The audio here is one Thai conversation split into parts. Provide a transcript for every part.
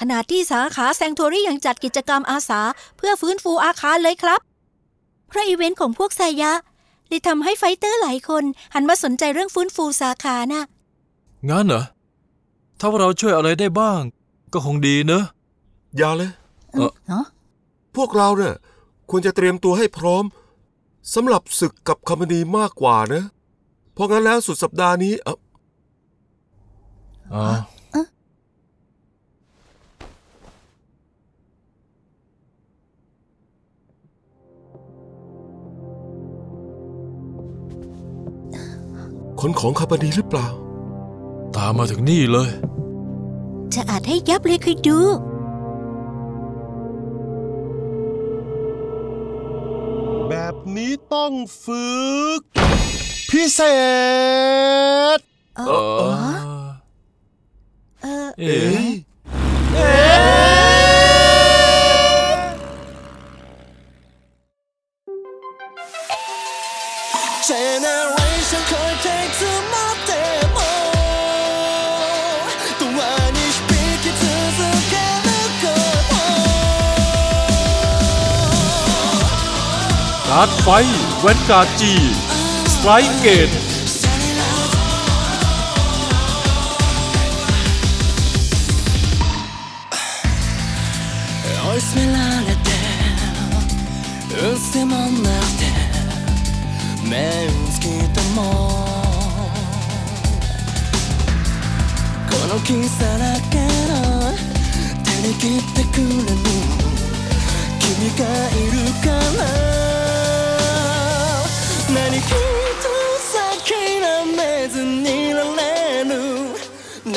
ขณะที่สาขาแซงโทรี่ยังจัดกิจกรรมอาสา เพื่อฟื้นฟูอาคารเลยครับ เพราะอีเวนต์ของพวกไซยะเลยทำให้ไฟเตอร์หลายคน หันมาสนใจเรื่องฟื้นฟูสาขาน่ะงั้นเหรอ ถ้าว่าเราช่วยอะไรได้บ้าง ก็คงดีเนอะ อย่าเลยเอ่อเนาะพวกเราเนี่ยควรจะเตรียมตัวให้พร้อมสำหรับศึกกับคอมพานีมากกว่านะ เพราะงั้นแล้วสุดสัปดาห์นี้เอ่อ อ๋อ ขนของคอมพานีหรือเปล่า ตามมาถึงนี่เลย จะอาจให้ยับเลยคือดู แบบนี้ต้องฝึก พิเศษ เอเอออเออเอ๊ะ ไฟเวนการ์ดจีสไตรเกต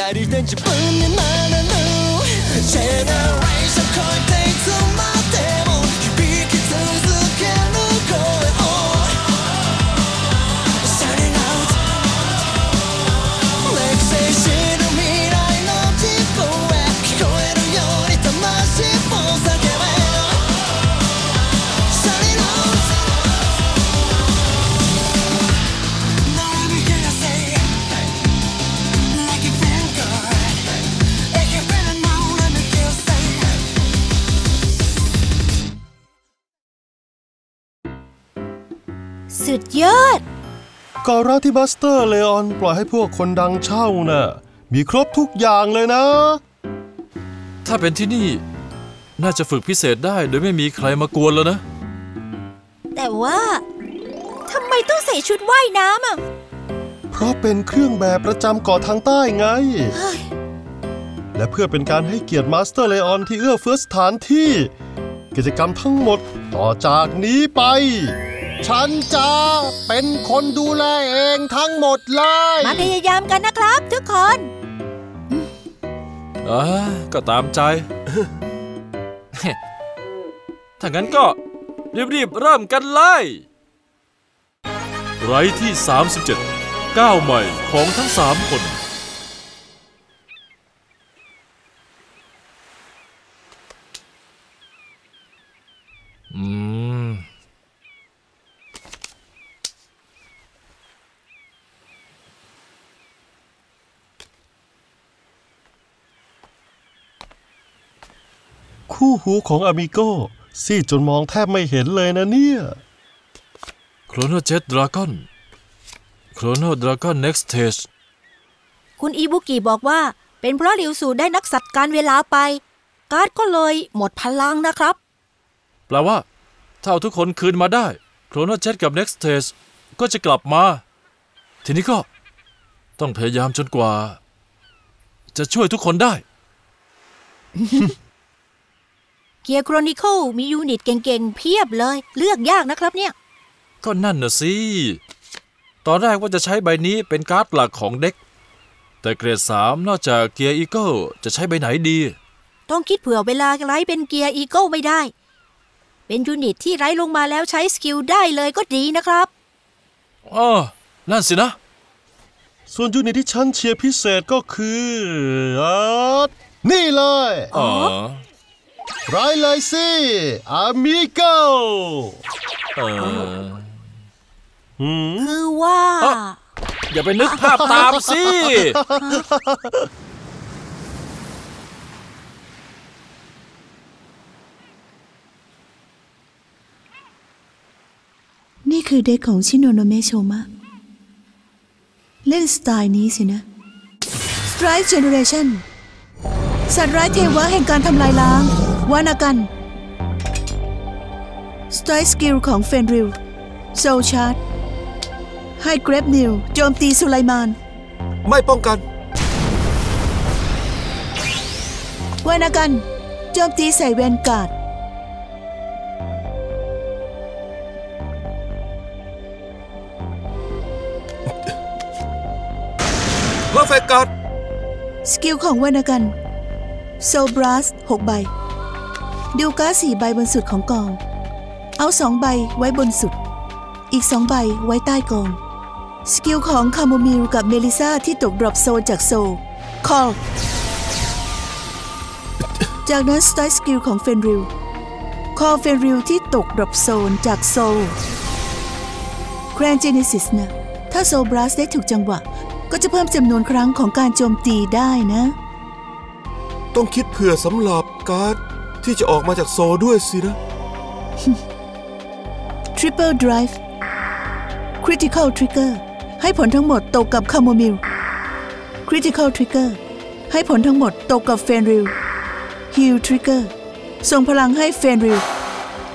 기다릴 땐 10분이 많아 제발 ก็รักที่บัสเตอร์เลออนปล่อยให้พวกคนดังเช่าน่ะมีครบทุกอย่างเลยนะ ถ้าเป็นที่นี่ น่าจะฝึกพิเศษได้โดยไม่มีใครมากวนแล้วนะ แต่ว่าทำไมต้องใส่ชุดว่ายน้ำอะ เพราะเป็นเครื่องแบบประจำเกาะทางใต้ไงเฮ้ยและเพื่อเป็นการให้เกียรติมาสเตอร์เลออนที่เอื้อเฟื้อสถานที่ กิจกรรมทั้งหมดต่อจากนี้ไป ฉันจะเป็นคนดูแลเองทั้งหมดเลย มาพยายามกันนะครับทุกคนอ่าก็ตามใจ ถ้างั้นก็รีบๆเริ่มกันเลยไรที่ 37 ก้าวใหม่ของทั้ง 3 คน คู่หูของอามิโก้ซีดจนมองแทบไม่เห็นเลยนะเนี่ยโครโนเจ็ตดราก้อนโครโนดราก้อน next stage คุณอีบุกิบอกว่า เป็นเพราะหลิวสูได้นักสัตว์การเวลาไป การ์ดก็เลยหมดพลังนะครับ แปลว่า ถ้าเอาทุกคนคืนมาได้โครโนเจ็ตกับ next stage ก็จะกลับมา ทีนี้ก็ ต้องพยายามจนกว่า จะช่วยทุกคนได้ เกียร์โครนิเคิลมียูนิตเก่งๆ เพียบเลย เลือกยากนะครับเนี่ย ก็นั่นน่ะสิ ตอนแรกว่าจะใช้ใบนี้เป็นการ์ดหลักของเด็ก แต่เกรด 3 นอกจากเกียร์อีเกิลจะใช้ใบไหนดี ต้องคิดเผื่อเวลาไร้เป็นเกียร์อีโก้ไม่ได้ เป็นยูนิตที่ไร้ลงมาแล้วใช้สกิลได้เลยก็ดีนะครับอ้อนั่นสินะ ส่วนยูนิตที่ฉันเชียร์พิเศษก็คืออ่านี่เลย อ๋อ ร้อยเลยสิอามิโกเออคือว่าอย่าไปนึกภาพตามสิ นี่คือเด็กของชิโนโนเมโชมะ เล่นสไตล์นี้สินะ Strike Generation สัตว์ร้ายเทวะแห่งการทำลายล้าง วานากัน Strike Skill ของเฟนริล Soul Chart ให้เกรฟนิวโจมตีสุไลมาน ไม่ป้องกันวานากัน โจมตีใส่แวนการ์ดเพอร์เฟกต์การ์ดสกิลของวานากัน โซบรัส6ใบ ดิวการ์ด4ใบบนสุดของกอง เอา2ใบไว้บนสุด อีก2ใบไว้ใต้กอง สกิลของคาโมมิลกับเมลิซาที่ตกดรอปโซนจากโซคอลจากนั้นสไตล์สกิลของเฟนริลคอเฟนริลที่ตกดรอปโซนจากโซแกรนเจเนซิสนะ ถ้าโซบรัสได้ถูกจังหวะ ก็จะเพิ่มจำนวนครั้งของการโจมตีได้นะ ต้องคิดเผื่อสำหรับการ์ด ที่จะออกมาจากโซด้วยสินะ Triple Drive Critical Trigger ให้ผลทั้งหมดตกกับคาโมมิล Critical Trigger ให้ผลทั้งหมดตกกับเฟนริล Heal Trigger ส่งพลังให้เฟนริล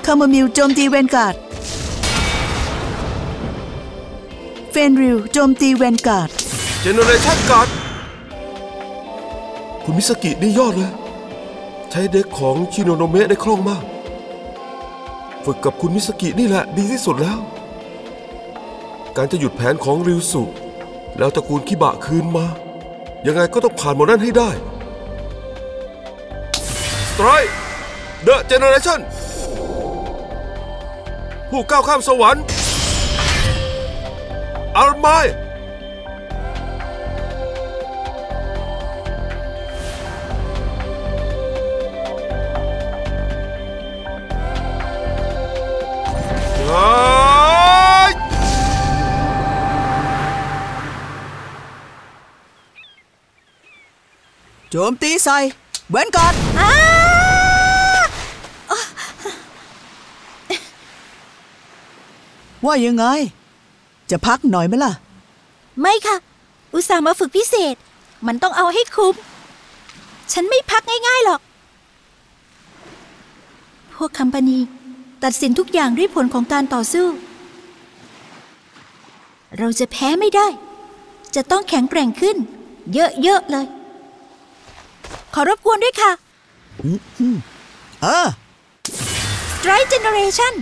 คาโมมิลโจมตีแวนการ์ดเฟนริลโจมตีแวนการ์ดเจเนเรชันการ์ดคุณมิสกินี่ยอดเลยใช้เด็กของชิโนโนเมะได้คล่องมาก ฝึกกับคุณมิสกินี่แหละดีที่สุดแล้ว การจะหยุดแผนของริวสุแล้วตระกูลคิบะคืนมา ยังไงก็ต้องผ่านหมดนั้นให้ได้สไตร์เดอะเจเนอเรชั่นผู้ก้าวข้ามสวรรค์อาร์ไมเโจมตีใส่แวนการ์ดว่ายังไง จะพักหน่อยไหมล่ะ ไม่ค่ะ อุตส่าห์มาฝึกพิเศษ มันต้องเอาให้คุ้ม ฉันไม่พักง่ายๆหรอก พวกคัมปานี ตัดสินทุกอย่างด้วยผลของการต่อสู้ เราจะแพ้ไม่ได้ จะต้องแข็งแกร่งขึ้น เยอะๆเลย ขอรบกวนด้วยค่ะเออ Strike Generation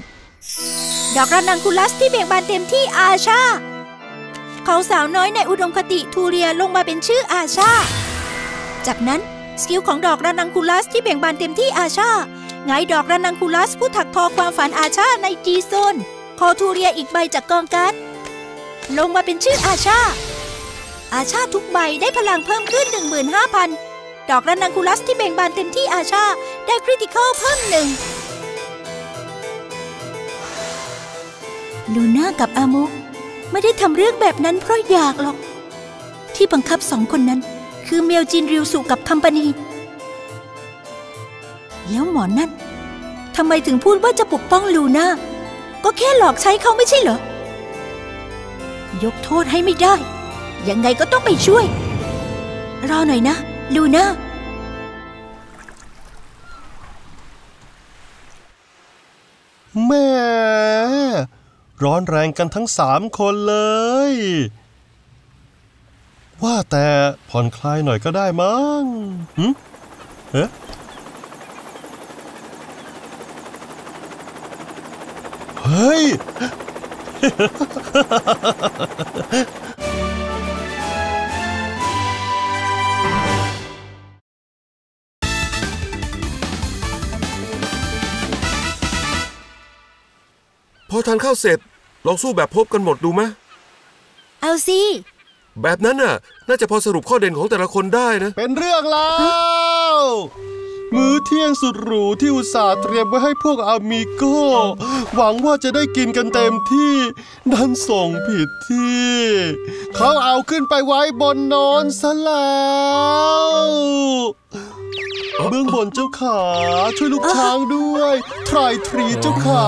ดอกระนังคุลัสที่เบ่งบานเต็มที่อาชา เขาสาวน้อยในอุดมคติทูเรียลงมาเป็นชื่ออาชา จากนั้นสกิลของดอกระนังคุลัสที่เบ่งบานเต็มที่อาชาไงายดอกระนังคุลัสผู้ถักทอความฝันอาชาในจีโซนคอทูเรียอีกใบจากกองการ์ดลงมาเป็นชื่ออาชา อาชาทุกใบได้พลังเพิ่มขึ้น 15,000 ดอกระนังคุลัสที่เบ่งบานเต็มที่อาชา ได้คริติคอลเพิ่มหนึ่งลูน่ากับอามุกไม่ได้ทำเรื่องแบบนั้นเพราะอยากหรอก ที่บังคับสองคนนั้น คือเมลจินริวสุกับคัมปานี แล้วหมอนั่นทำไมถึงพูดว่าจะปกป้องลูน่าก็แค่หลอกใช้เขาไม่ใช่เหรอ ยกโทษให้ไม่ได้ ยังไงก็ต้องไปช่วย รอหน่อยนะ ลูน่าแม่ร้อนแรงกันทั้งสามคนเลย ว่าแต่ผ่อนคลายหน่อยก็ได้มั้งหึเอ๊ะเฮ้ย ทานข้าวเสร็จ ลองสู้แบบพบกันหมดดูไหมเอาสิแบบนั้นน่ะ น่าจะพอสรุปข้อเด่นของแต่ละคนได้นะ เป็นเรื่องแล้วมื้อเที่ยงสุดหรูที่อุตส่าห์เตรียมไว้ให้พวกอามิโก้หวังว่าจะได้กินกันเต็มที่ดันส่งผิดที่ เขาเอาขึ้นไปไว้บนโนอนซะแล้วเบื้องบนเจ้าขาช่วยลูกช้างด้วย ทรายทรีเจ้าขา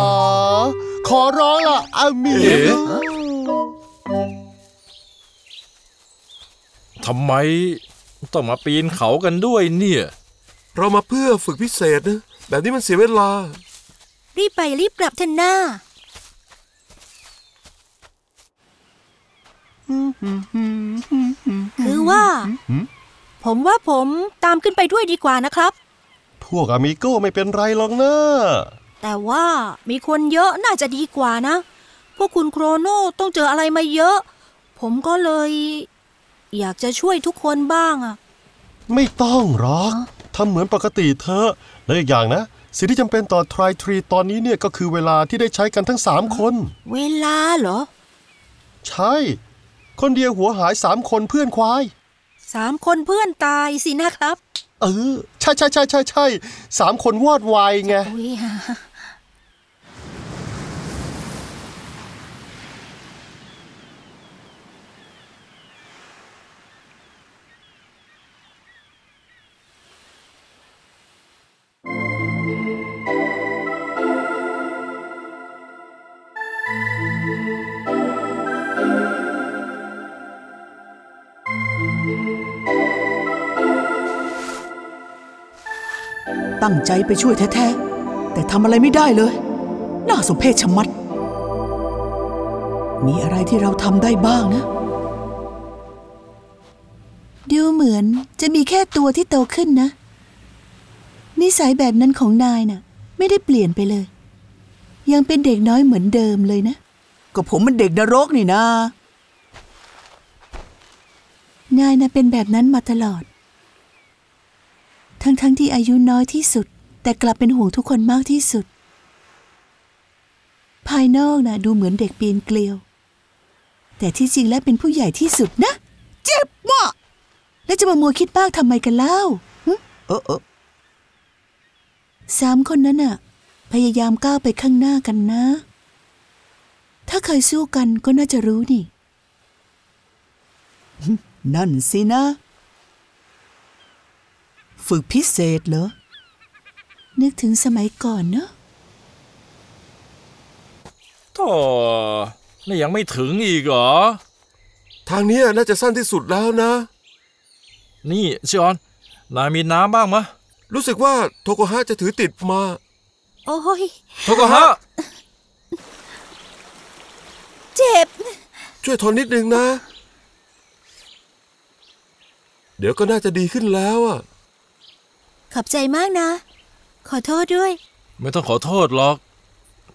ขอร้องล่ะอามี เอ๋ทำไมต้องมาปีนเขากันด้วยเนี่ย เรามาเพื่อฝึกพิเศษนะ แบบนี้มันเสียเวลา รีบไปรีบกลับเถอะหน้า คือว่า ผมว่าผมตามขึ้นไปด้วยดีกว่านะครับ พวกอามิโก้ไม่เป็นไรหรอกนะ แต่ว่ามีคนเยอะน่าจะดีกว่านะ พวกคุณโครโนต้องเจออะไรมาเยอะ ผมก็เลย อยากจะช่วยทุกคนบ้างอะไม่ต้องหรอกทำเหมือนปกติเถอะและอีกอย่างนะ สิ่งที่จำเป็นต่อทรายทรีตอนนี้เนี่ยก็คือเวลาที่ได้ใช้กันทั้งสามคน เวลาเหรอ ใช่ คนเดียวหัวหายสามคนเพื่อนควายสามคนเพื่อนตายสินะครับ เออ ใช่ใช่ใช่ใช่ใช่สามคนวอดวายไง ตั้งใจไปช่วยแท้ๆ แต่ทำอะไรไม่ได้เลย น่าสมเพชชะมัด มีอะไรที่เราทำได้บ้างนะ ดูเหมือนจะมีแค่ตัวที่โตขึ้นนะ นิสัยแบบนั้นของนายน่ะ ไม่ได้เปลี่ยนไปเลย ยังเป็นเด็กน้อยเหมือนเดิมเลยนะ ก็ผมมันเด็กนรกนี่นะ นายน่ะเป็นแบบนั้นมาตลอด ทั้งๆทที่อายุน้อยที่สุด แต่กลับเป็นห่วงทุกคนมากที่สุด ภายนอกนะดูเหมือนเด็กปีนเกลียว แต่ที่จริงแล้วเป็นผู้ใหญ่ที่สุดนะ เจ็บมากแล้วจะมามัวคิดบ้างทำไมกันเล่าหึเออเออสามคนนั้นน่ะ พยายามก้าวไปข้างหน้ากันนะ ถ้าเคยสู้กันก็น่าจะรู้นี่ นั่นสินะ ฝึกพิเศษเหรอ นึกถึงสมัยก่อนเนอะโธ่นี่ยังไม่ถึงอีกเหรอ ทางเนี้ยน่าจะสั้นที่สุดแล้วนะ นี่ชิออน นายมีน้ำบ้างมะ รู้สึกว่าโทโกฮะจะถือติดมา โอ้ย โทโกฮะ เจ็บ ช่วยทนนิดนึงนะ เดี๋ยวก็น่าจะดีขึ้นแล้วอะ ขอบใจมากนะ ขอโทษด้วย ไม่ต้องขอโทษหรอก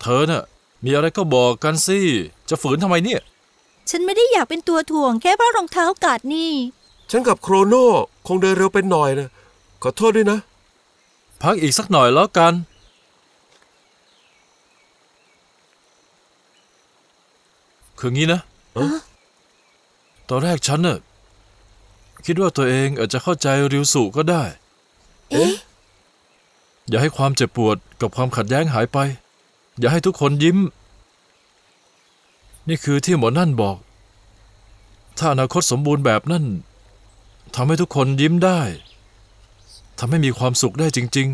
เธอน่ะ มีอะไรก็บอกกันสิ จะฝืนทำไมเนี่ย ฉันไม่ได้อยากเป็นตัวถ่วงแค่เพราะรองเท้ากาดนี่ ฉันกับโครโนคงเดินเร็วไปหน่อยนะ ขอโทษด้วยนะ พักอีกสักหน่อยแล้วกัน คืองี้นะ เอ๊ะตอนแรกฉันน่ะคิดว่าตัวเองอาจจะเข้าใจริวสุก็ได้ เอ๊ะ อย่าให้ความเจ็บปวดกับความขัดแย้งหายไป อย่าให้ทุกคนยิ้ม นี่คือที่หมอนั่นบอก ถ้าอนาคตสมบูรณ์แบบนั่นทำให้ทุกคนยิ้มได้ทำให้มีความสุขได้จริง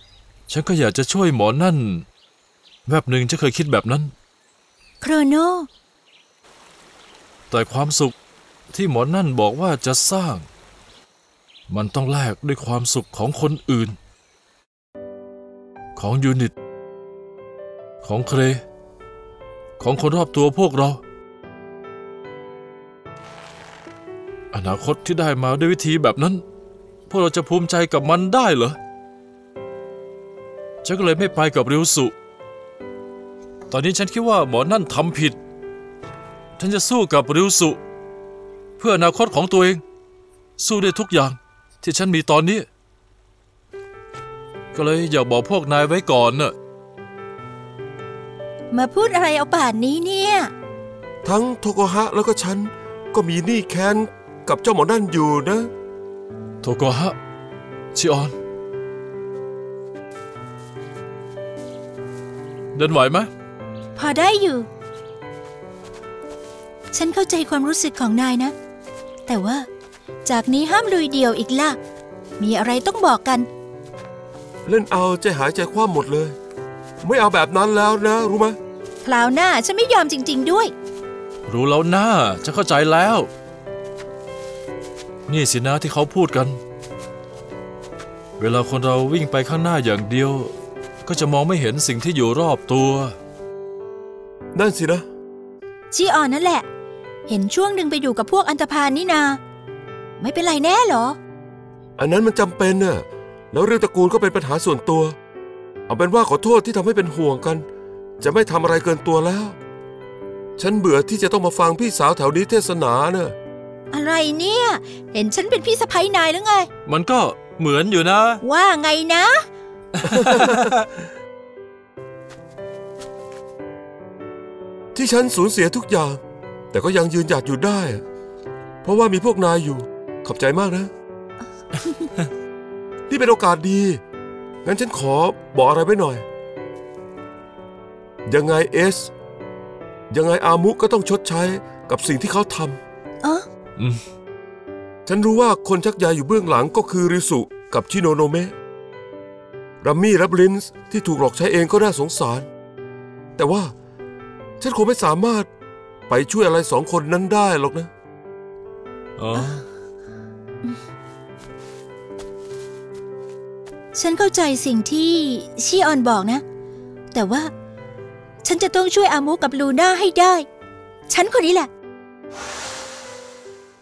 ๆ ฉันก็อยากจะช่วยหมอนั่น แวบหนึ่งจะเคยคิดแบบนั้น โครโน แต่ความสุขที่หมอนั่นบอกว่าจะสร้าง มันต้องแลกด้วยความสุขของคนอื่น ของยูนิต ของเคร ของคนรอบตัวพวกเรา อนาคตที่ได้มาด้วยวิธีแบบนั้น พวกเราจะภูมิใจกับมันได้เหรอฉันก็เลยไม่ไปกับริวสุ ตอนนี้ฉันคิดว่าหมอนั่นทำผิด ฉันจะสู้กับริวสุ เพื่ออนาคตของตัวเอง สู้ได้ทุกอย่าง ที่ฉันมีตอนนี้ ก็เลยอยากบอกพวกนายไว้ก่อนน่ะมาพูดอะไรเอาป่านนี้เนี่ย ทั้งโทโกฮะแล้วก็ฉัน ก็มีหนี้แค้นกับเจ้าหมอนั่นอยู่นะ โทโกฮะ ชิออน เดินไหวไหมพอได้อยู่ ฉันเข้าใจความรู้สึกของนายนะ แต่ว่า จากนี้ห้ามลุยเดี่ยวอีกล่ะ มีอะไรต้องบอกกัน เล่นเอาใจหายใจคว่ำหมดเลย ไม่เอาแบบนั้นแล้วนะ รู้ไหมทราวหน้าฉันไม่ยอมจริง ๆ ด้วย รู้แล้วนะจะเข้าใจแล้ว นี่สินะที่เขาพูดกัน เวลาคนเราวิ่งไปข้างหน้าอย่างเดียว ก็จะมองไม่เห็นสิ่งที่อยู่รอบตัว นั่นสินะ ชีออนนั่นแหละ เห็นช่วงหนึ่งไปอยู่กับพวกอันธพาลนี่นา ไม่เป็นไรแน่เหรอ อันนั้นมันจำเป็นน่ะ แล้วเรื่องตระกูลก็เป็นปัญหาส่วนตัว เอาเป็นว่าขอโทษที่ทำให้เป็นห่วงกัน จะไม่ทำอะไรเกินตัวแล้ว ฉันเบื่อที่จะต้องมาฟังพี่สาวแถวนี้เทศนาเน่ะ อะไรเนี่ย เห็นฉันเป็นพี่สะใภ้นายหรือไง มันก็เหมือนอยู่นะ ว่าไงนะ ที่ฉันสูญเสียทุกอย่าง แต่ก็ยังยืนหยัดอยู่ได้ เพราะว่ามีพวกนายอยู่ ขอบใจมากนะ นี่เป็นโอกาสดี งั้นฉันขอบอกอะไรไว้หน่อย ยังไงเอส ยังไงอามุก็ต้องชดใช้กับสิ่งที่เขาทเอออืมำฉันรู้ว่าคนชักใยอยู่เบื้องหลังก็คือริสุกับชิโนโนเมะรัมมี่และบลินส์ที่ถูกหลอกใช้เองก็น่าสงสาร แต่ว่าฉันคงไม่สามารถไปช่วยอะไรสองคนนั้นได้หรอกนะ อ๋อ ฉันเข้าใจสิ่งที่ชีออนบอกนะ แต่ว่า ฉันจะต้องช่วยอามุกับลูน่าให้ได้ ฉันคนนี้แหละ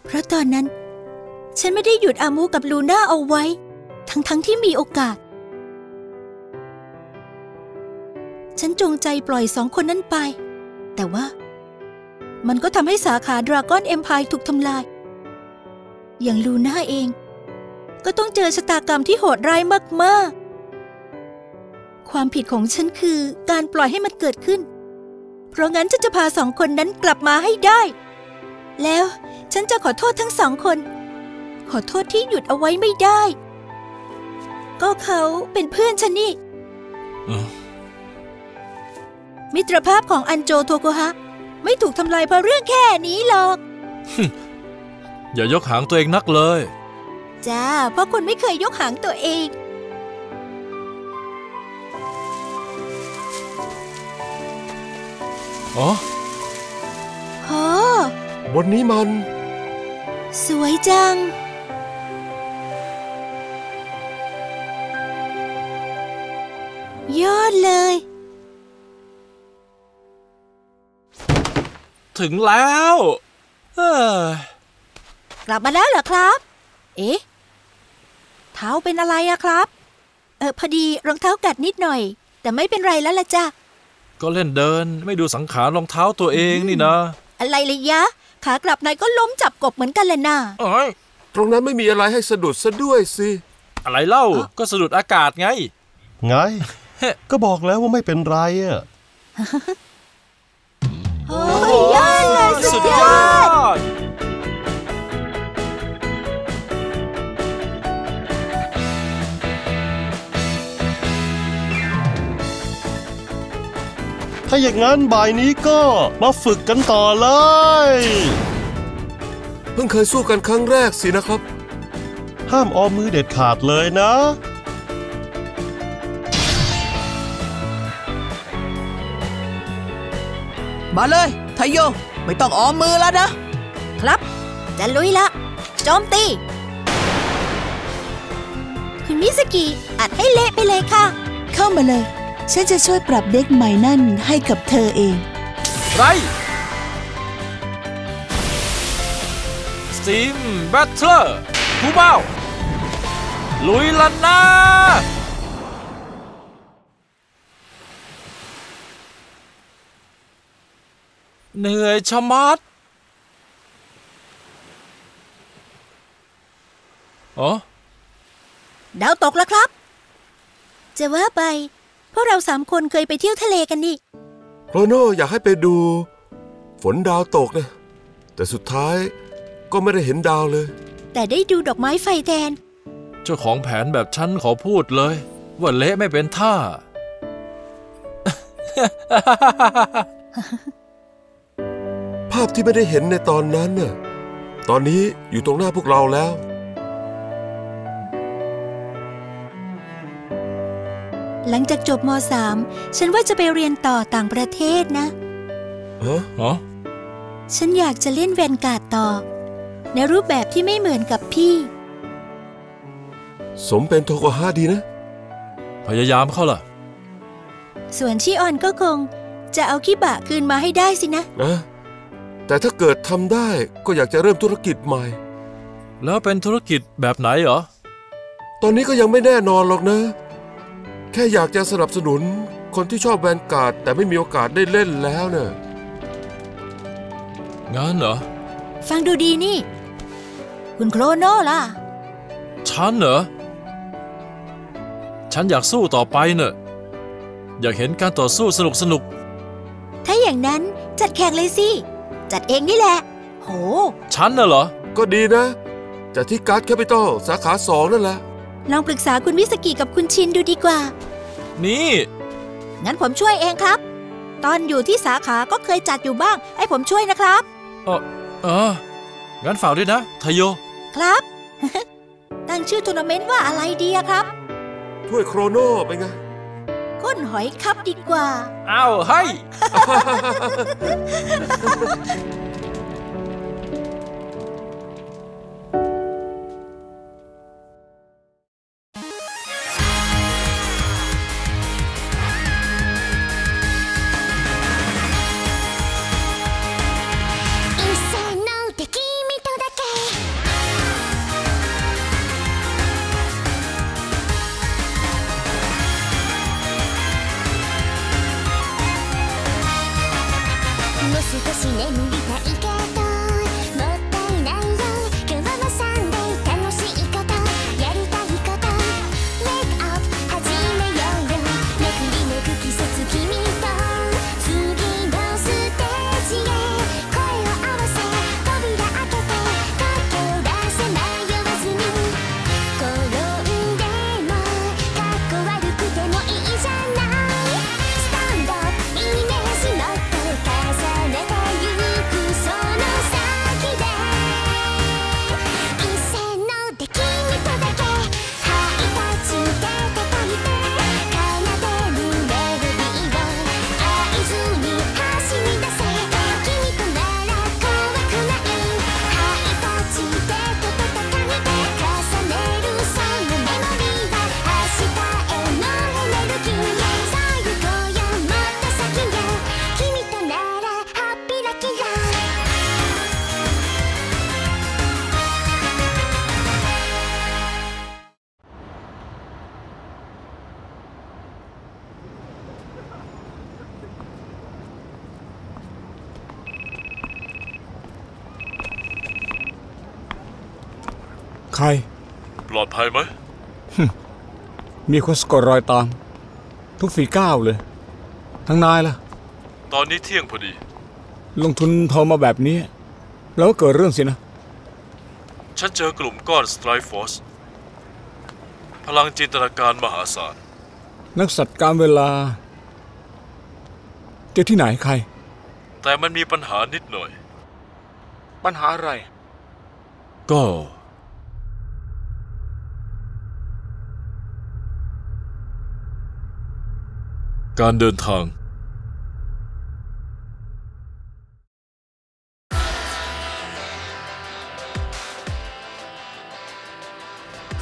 เพราะตอนนั้น ฉันไม่ได้หยุดอามุกับลูน่าเอาไว้ ทั้งๆทที่มีโอกาส ฉันจงใจปล่อยสองคนนั้นไป แต่ว่า มันก็ทำให้สาขาดราก้อนเอ็มพายถูกทำลาย อย่างลูน่าเอง ก็ต้องเจอชะตากรรมที่โหดร้ายมากๆ ความผิดของฉันคือการปล่อยให้มันเกิดขึ้น เพราะงั้นฉันจะพาสองคนนั้นกลับมาให้ได้ แล้วฉันจะขอโทษทั้งสองคน ขอโทษที่หยุดเอาไว้ไม่ได้ ก็เขาเป็นเพื่อนฉันนี่มิตรภาพของอันโจโทโกฮะ ไม่ถูกทำลายเพราะเรื่องแค่นี้หรอก อย่ายกหางตัวเองนักเลย จ้า เพราะคุณไม่เคยยกหางตัวเอง อ๋อโหบนนี้มัน สวยจัง ยอดเลย ถึงแล้ว เอ้ยกลับมาแล้วเหรอครับ เอ๊ะ เท้าเป็นอะไรอะครับ เออพอดีรองเท้ากัดนิดหน่อย แต่ไม่เป็นไรแล้วล่ะจ้ะ ก็เล่นเดินไม่ดูสังขารรองเท้าตัวเองนี่นะ อะไรเลยยะ ขากลับนายก็ล้มจับกบเหมือนกันแหละน่ะเอ้ยตรงนั้นไม่มีอะไรให้สะดุดซะด้วยสิ อะไรเล่าก็สะดุดอากาศไง ไง ก็บอกแล้วว่าไม่เป็นไรอะโอ้ยยอดเลยสุสุดดยยออด ถ้าอย่างนั้นบ่ายนี้ก็มาฝึกกันต่อเลย เพิ่งเคยสู้กันครั้งแรกสินะครับ ห้ามออมมือเด็ดขาดเลยนะ มาเลยไทโย ไม่ต้องออมมือแล้วนะ ครับ จะลุยละโจมตี คุณมิสกิอัดให้เละไปเลยค่ะ เข้ามาเลย ฉันจะช่วยปรับเด็กใหม่นั่นให้กับเธอเอง ไรสตีมแบทเทอร์ผู้เบ้า ลุยลันนาเหนื่อยชะมัดอ๋อ ดาวตกแล้วครับ จะว่าไป พวกเราสามคนเคยไปเที่ยวทะเลกันนี่โครโนอยากให้ไปดู ฝนดาวตกนะ แต่สุดท้ายก็ไม่ได้เห็นดาวเลย แต่ได้ดูดอกไม้ไฟแทน เจ้าของแผนแบบฉันขอพูดเลย ว่าเละไม่เป็นท่า ภาพที่ไม่ได้เห็นในตอนนั้นน่ะ ตอนนี้อยู่ตรงหน้าพวกเราแล้ว หลังจากจบม .3 ฉันว่าจะไปเรียนต่อต่างประเทศนะฮะอ๋อฉันอยากจะเล่นแวนการ์ดต่อ ในรูปแบบที่ไม่เหมือนกับพี่ สมเป็นโทโกฮาดีนะ พยายามเข้าล่ะส่วนชิออนก็คง จะเอาคิบะคืนมาให้ได้สินะ นะแต่ถ้าเกิดทำได้ก็อยากจะเริ่มธุรกิจใหม่ แล้วเป็นธุรกิจแบบไหนเหรอ ตอนนี้ก็ยังไม่แน่นอนหรอกนะ แค่อยากจะสนับสนุนคนที่ชอบแวนการ์ดแต่ไม่มีโอกาสได้เล่นแล้วเนะ่ะงั้นเหรอ ฟังดูดีนี่ คุณโครโนล่ะ ฉันเหรอ ฉันอยากสู้ต่อไปเนอะอยากเห็นการต่อสู้สนุกสนุก ถ้าอย่างนั้นจัดแข่งเลยสิ จัดเองนี่แหละ โหๆฉันน่ะเหรอ ก็ดีนะจากที่การ์ดแคปิตอลสาขาสองนั่นแหละ ลองปรึกษาคุณมิสกิกับคุณชินดูดีกว่า นี่ งั้นผมช่วยเองครับ ตอนอยู่ที่สาขาก็เคยจัดอยู่บ้าง ให้ผมช่วยนะครับ เออเอองั้นฝากด้วยนะไทโย ครับ ตั้งชื่อทัวร์นาเมนต์ว่าอะไรดีอะครับ ถ้วยโครโนเป็นไง ก้นหอยครับดีกว่า อ้าวให้一 ใคร ปลอดภัยไหม มีคนสะกดรอยตาม ทุกฝีก้าวเลย ทั้งนายล่ะ ตอนนี้เที่ยงพอดี ลงทุนทองมาแบบนี้ แล้วก็เกิดเรื่องสินะ ฉันเจอกลุ่มก้อน Strike Force พลังจินตนาการมหาศาล นักสัตว์การเวลา เจอที่ไหนใคร แต่มันมีปัญหานิดหน่อย ปัญหาอะไร ก็ การเดินทาง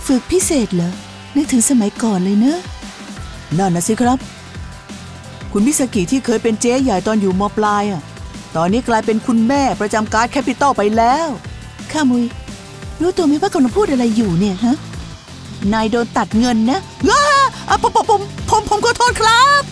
ฝึกพิเศษเหรอ นึกถึงสมัยก่อนเลยเนอะนั่นนะสิครับ คุณมิสกิที่เคยเป็นเจ๊ใหญ่ตอนอยู่มปลายอะ ตอนนี้กลายเป็นคุณแม่ประจำการแคปิตอลไปแล้วข้ามุย รู้ตัวไหมว่ากำลังพูดอะไรอยู่เนี่ยฮะ นายโดนตัดเงินนะว้าอะผมผมผมผมผมขอโทษครับ